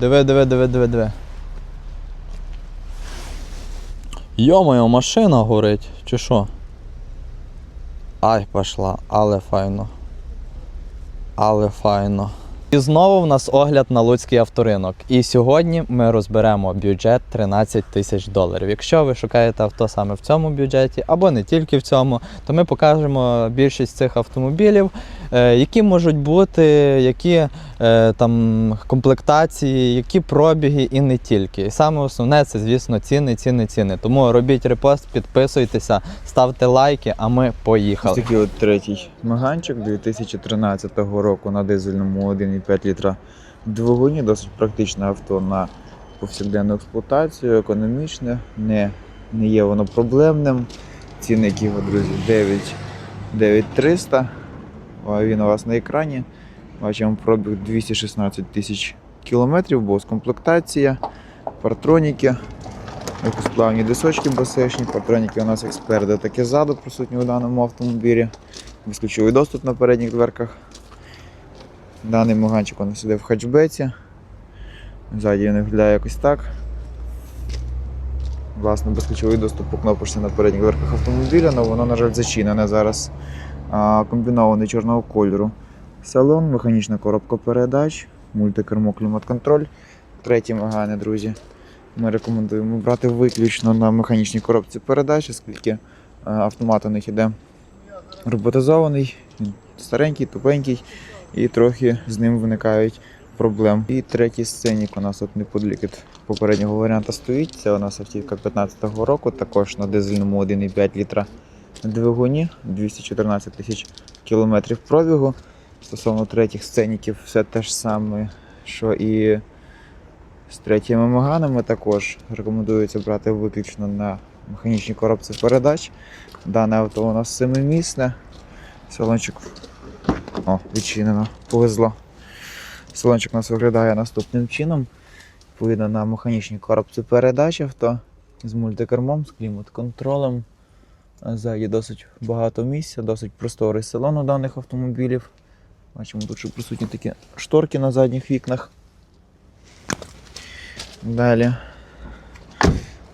Диви, диви, диви, диви, диви. Йо-моє, машина горить, чи що? Ай, пошла, але файно. Але файно. І знову в нас огляд на Луцький авторинок. І сьогодні ми розберемо бюджет 13 тисяч доларів. Якщо ви шукаєте авто саме в цьому бюджеті, або не тільки в цьому, то ми покажемо більшість цих автомобілів, е, які можуть бути, які там комплектації, які пробіги і не тільки. І саме основне це, звісно, ціни, ціни, ціни. Тому робіть репост, підписуйтеся, ставте лайки, а ми Ось поїхали. такий от третій маганчик 2013 року на дизельному 1,5 літра двигуні. Досить практичне авто на повсякденну експлуатацію, економічне, не, не є воно проблемним. Цінник його, друзі, 9 9300. Він у вас на екрані. Бачимо пробіг 216 тисяч кілометрів, комплектація, партроніки, легкосплавні дисочки басешні, партроніки у нас експерти таке ззаду присутні у даному автомобілі. Безключовий доступ на передніх дверках. Даний маганчик у нас іде в хатчбеці. Ззаді він виглядає якось так. Власне, безключовий доступ по кнопочці на передніх дверках автомобіля, але воно, на жаль, зачинене зараз. А, комбінований чорного кольору. Салон, механічна коробка передач, мультикермо, клімат-контроль. Треті магани, друзі. Ми рекомендуємо брати виключно на механічній коробці передач, оскільки е, автомат у них іде роботизований, старенький, тупенький, і трохи з ним виникають проблем. І третій сценік у нас от неподалік від попереднього варіанта стоїть. Це у нас автівка 15-го року, також на дизельному 1,5 літра двигуні, 214 тисяч кілометрів пробігу. Стосовно третіх сценіків, все те ж саме, що і з третіми маганами також рекомендується брати виключно на механічній коробці передач. Дане авто у нас семимісне. Салончик. О, відчинено, повезло. Салончик у нас виглядає наступним чином. Відповідно на механічній коробці передач авто з мультикермом, з клімат-контролем. Ззаді досить багато місця, досить просторий салон у даних автомобілів. Бачимо, тут ще присутні такі шторки на задніх вікнах. Далі.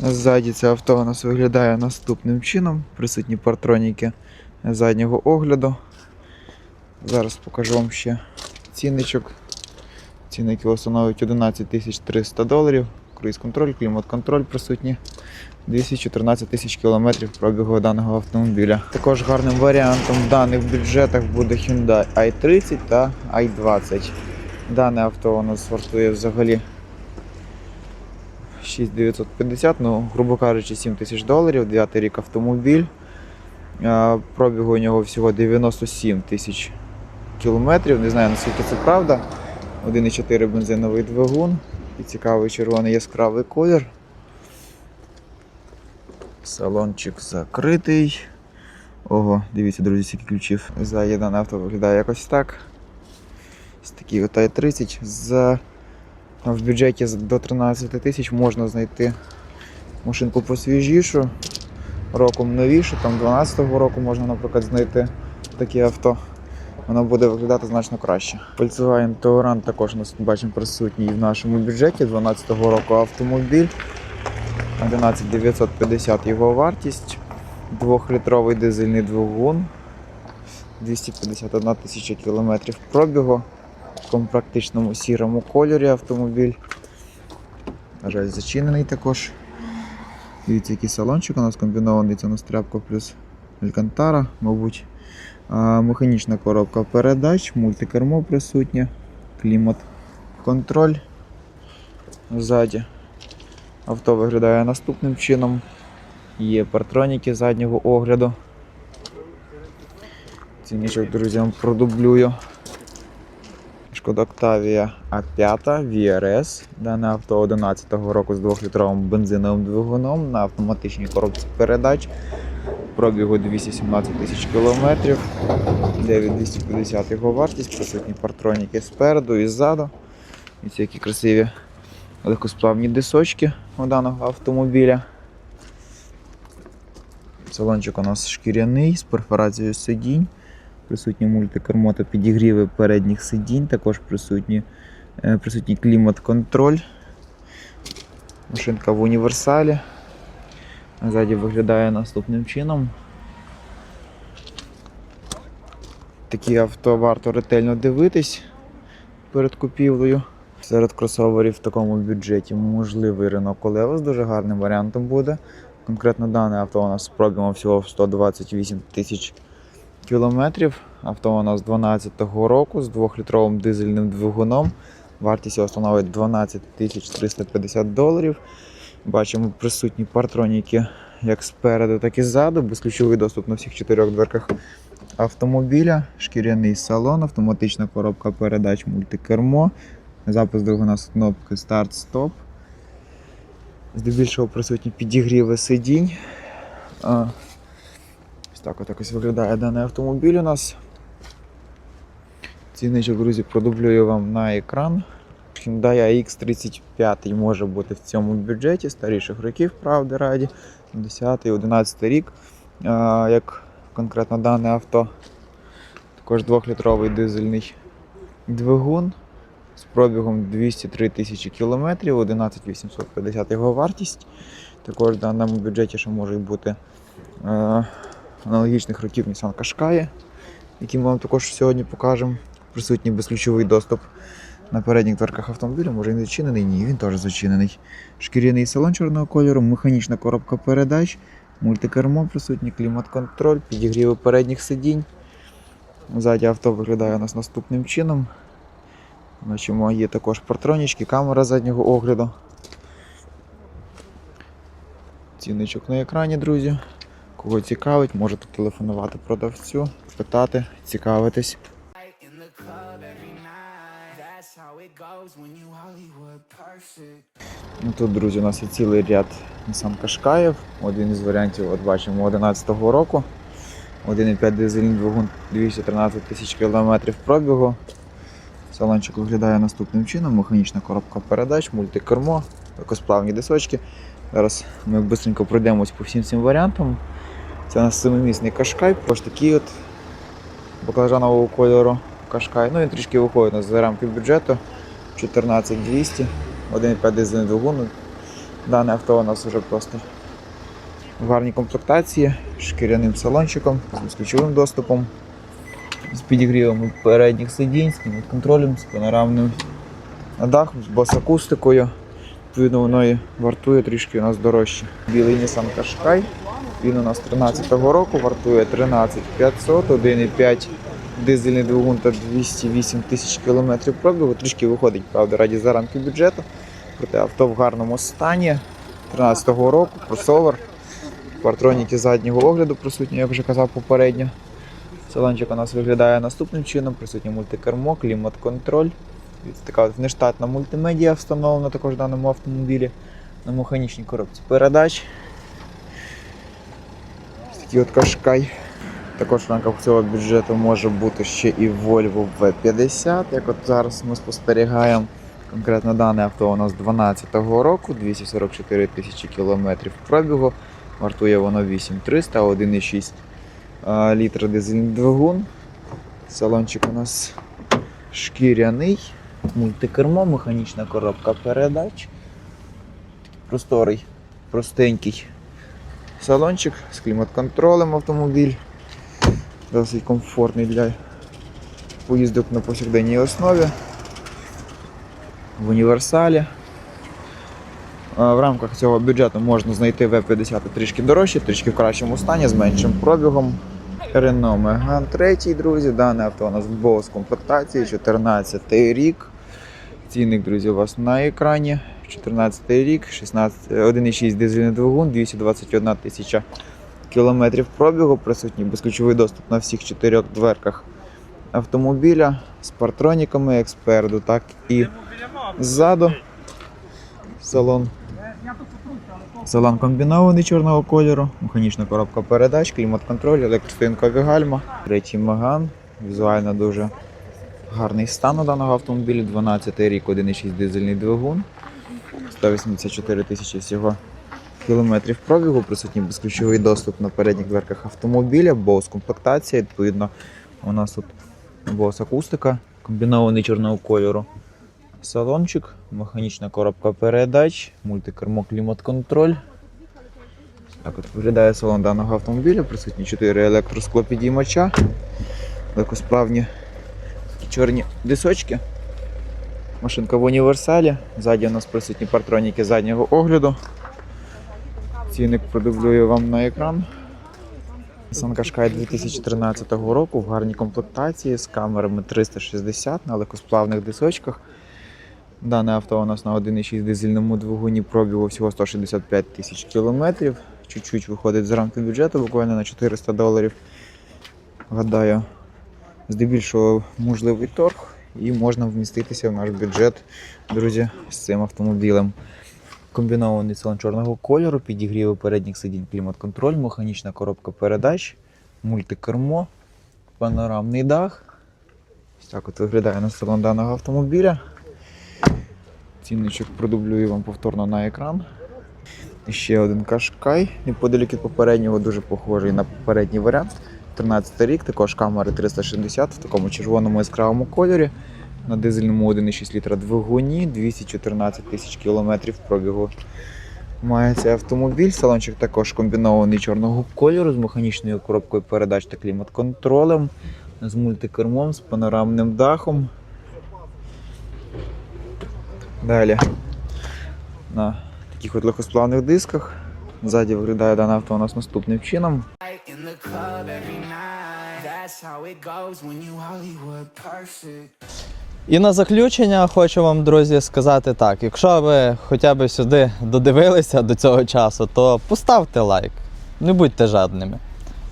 Ззаді це авто у нас виглядає наступним чином. Присутні партроніки заднього огляду. Зараз покажу вам ще цінничок. Цінник його становить 11 300 доларів. Круїз-контроль, клімат-контроль присутні. 214 тисяч кілометрів пробігу даного автомобіля. Також гарним варіантом в даних бюджетах буде Hyundai i30 та i20. Дане авто у нас вартує взагалі 6950, ну, грубо кажучи, 7 тисяч доларів, 9 рік автомобіль. Пробігу у нього всього 97 тисяч кілометрів. Не знаю наскільки це правда. 1,4 бензиновий двигун і цікавий червоний яскравий колір. Салончик закритий. Ого, дивіться, друзі, скільки ключів. Ззаді дане авто виглядає якось так. Ось такий от i30 за в бюджеті до 13 тисяч можна знайти машинку посвіжішу, роком новішу, там 12-го року можна, наприклад, знайти таке авто. Воно буде виглядати значно краще. Volkswagen Touran також нас бачимо присутній в нашому бюджеті 12-го року автомобіль. 11 950 його вартість. Двохлітровий дизельний двигун. 251 тисяча кілометрів пробігу в компрактичному сірому кольорі автомобіль. На жаль, зачинений також. Дивіться, який салончик у нас комбінований, це у нас тряпка плюс алькантара, мабуть. Механічна коробка передач, мультикермо присутнє, клімат, контроль ззаді. Авто виглядає наступним чином. Є партроніки заднього огляду. Цінничок, друзі, продублюю. Шкода Octavia A5 VRS. Дане авто 11-го року з 2-літровим бензиновим двигуном на автоматичній коробці передач. Пробігу 217 тисяч кілометрів. 9250 його вартість, присутні партроніки спереду і ззаду. І ці які красиві легкосплавні дисочки у даного автомобіля. Салончик у нас шкіряний з перфорацією сидінь. Присутні мультикермо та підігріви передніх сидінь, також присутні Е, Присутній клімат-контроль. Машинка в універсалі. Ззаді виглядає наступним чином. Такі авто варто ретельно дивитись перед купівлею. Серед кросоверів в такому бюджеті можливий Renault з дуже гарним варіантом буде. Конкретно дане авто у нас пробігом всього в 128 тисяч кілометрів. Авто у нас 12-го року з 2-літровим дизельним двигуном. Вартість його становить 12 тисяч 350 доларів. Бачимо присутні партроніки як спереду, так і ззаду. Безключовий доступ на всіх чотирьох дверках автомобіля, шкіряний салон, автоматична коробка передач, мультикермо, запуск двигуна з кнопки старт-стоп. Здебільшого присутні підігріви сидінь. Ось так якось виглядає даний автомобіль у нас. Цінничок, друзі, продублюю вам на екран. Hyundai AX35 може бути в цьому бюджеті старіших років, правди раді. 10-11 рік. Як конкретно дане авто. Також 2-літровий дизельний двигун з пробігом 203 тисячі кілометрів, 11 850 його вартість. Також в даному бюджеті ще може бути е, аналогічних років Nissan Qashqai, які ми вам також сьогодні покажемо. Присутній безключовий доступ на передніх дверках автомобіля, може він зачинений? Ні, він теж зачинений. Шкіряний салон чорного кольору, механічна коробка передач, мультикермо присутній, клімат-контроль, підігріви передніх сидінь. Ззаді авто виглядає у нас наступним чином. Бачимо, є також партронічки, камера заднього огляду. Цінничок на екрані, друзі. Кого цікавить, можете телефонувати продавцю, питати, цікавитись. Ну, Тут, друзі, у нас є цілий ряд Nissan Qashqai. Один із варіантів, от бачимо, 11-го року. 1,5 дизельний двигун 213 тисяч кілометрів пробігу. Салончик виглядає наступним чином. Механічна коробка передач, мультикермо, легкосплавні дисочки. Зараз ми швидко пройдемось по всім цим варіантам. Це у нас семимісний кашкай, ось такий от баклажанового кольору кашкай. Ну він трішки виходить у нас за рамки бюджету. 14200, 1,5 дизельний двигун. Дане авто у нас вже просто в гарній комплектації, з шкіряним салончиком, з безключовим доступом, з підігрівами передніх сидінь, з контролем, з панорамним дахом, з босакустикою. Відповідно, воно і вартує трішки у нас дорожче. Білий Nissan Qashqai. Він у нас 13-го року вартує 13500, 1,5 дизельний двигун та 208 тисяч кілометрів пробігу. Трішки виходить, правда, раді за рамки бюджету. Проте авто в гарному стані. 13-го року, кросовер. Партроніки заднього огляду присутні, я вже казав попередньо. Салончик у нас виглядає наступним чином. Присутнє мультикермо, клімат-контроль. Така от нештатна мультимедіа встановлена також в даному автомобілі на механічній коробці передач. Ось Такий от кашкай. Також в рамках цього бюджету може бути ще і Volvo V50, як от зараз ми спостерігаємо. Конкретно дане авто у нас 12-го року, 244 тисячі кілометрів пробігу. Вартує воно 8300, 1,6 а, літра дизельний двигун. Салончик у нас шкіряний, мультикермо, механічна коробка передач. Просторий, простенький салончик з клімат-контролем автомобіль. Досить комфортний для поїздок на повсякденній основі. В універсалі. В рамках цього бюджету можна знайти V50 трішки дорожче, трішки в кращому стані, з меншим пробігом. Renault Megane 3, друзі. Дане авто у нас в бос комплектації, 14 рік. Цінник, друзі, у вас на екрані. 14 рік, 16, 1,6 дизельний двигун, 221 тисяча кілометрів пробігу, присутній безключовий доступ на всіх чотирьох дверках автомобіля з партроніками як так і ззаду. Салон. Салон комбінований чорного кольору, механічна коробка передач, клімат-контроль, електростоянкові гальма, третій Маган. Візуально дуже гарний стан у даного автомобіля. 12 рік, 1,6 дизельний двигун. 184 тисячі всього кілометрів пробігу, присутній безключовий доступ на передніх дверках автомобіля, Bose комплектація. Відповідно, у нас тут Bose акустика, комбінований чорного кольору. салончик, механічна коробка передач, мультикермо клімат-контроль. Так от виглядає салон даного автомобіля. Присутні 4 електросклопідіймача, легкосплавні такі чорні дисочки. Машинка в універсалі. Ззаді у нас присутні партроніки заднього огляду. Цінник продублюю вам на екран. Nissan Qashqai 2013 року в гарній комплектації з камерами 360 на легкосплавних дисочках. Дане авто у нас на 1,6 дизельному двигуні пробігу всього 165 тисяч кілометрів. Чуть-чуть виходить з рамки бюджету, буквально на 400 доларів. Гадаю, здебільшого можливий торг і можна вміститися в наш бюджет, друзі, з цим автомобілем. Комбінований салон чорного кольору, підігріви передніх сидінь, клімат-контроль, механічна коробка передач, мультикермо, панорамний дах. Ось так от виглядає на салон даного автомобіля. Цінничок продублюю вам повторно на екран. Ще один кашкай, неподалік від попереднього, дуже похожий на попередній варіант. 13 рік, також камери 360 в такому червоному яскравому кольорі. На дизельному 1,6 літра двигуні, 214 тисяч кілометрів пробігу. Має цей автомобіль. Салончик також комбінований чорного кольору з механічною коробкою передач та клімат-контролем, з мультикермом, з панорамним дахом. Далі на таких от легкосплавних дисках. Ззаді виглядає дане авто у нас наступним чином. І на заключення хочу вам, друзі, сказати так: якщо ви хоча б сюди додивилися до цього часу, то поставте лайк, не будьте жадними.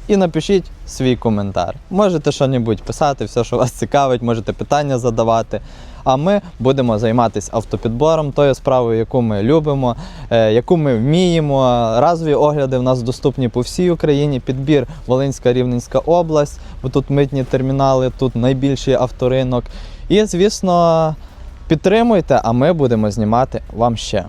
І напишіть свій коментар. Можете що-небудь писати, все, що вас цікавить, можете питання задавати. А ми будемо займатися автопідбором, тою справою, яку ми любимо, е, яку ми вміємо. Разові огляди в нас доступні по всій Україні. Підбір Волинська Рівненська область, бо тут митні термінали, тут найбільший авторинок. І, звісно, підтримуйте, а ми будемо знімати вам ще.